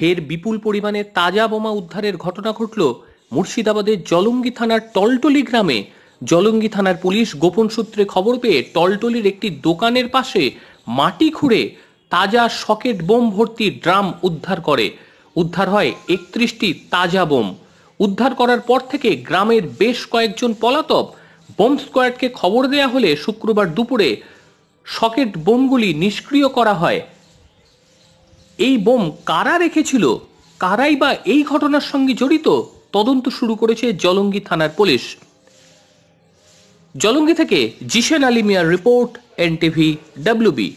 ফের বিপুল পরিমাণে তাজা বোমা উদ্ধারের ঘটনা ঘটল মুর্শিদাবাদের জলঙ্গি থানার টলটলি গ্রামে। জলঙ্গি থানার পুলিশ গোপন সূত্রে খবর পেয়ে টলটলির একটি দোকানের পাশে মাটি খুঁড়ে তাজা সকেট বোম ভর্তি ড্রাম উদ্ধার করে। উদ্ধার হয় একত্রিশটি তাজা বোম। উদ্ধার করার পর থেকে গ্রামের বেশ কয়েকজন পলাতক বোম স্কোয়াডকে খবর দেয়া হলে শুক্রবার দুপুরে সকেট বোমগুলি নিষ্ক্রিয় করা হয়। এই বোম কারা রেখেছিল? কারাই বা এই ঘটনার সঙ্গে জড়িত? তদন্ত শুরু করেছে জলঙ্গি থানার পুলিশ। জলঙ্গি থেকে জিশেন আলিমিয়ার রিপোর্ট, এনটিভি, ডাব্লিউবি।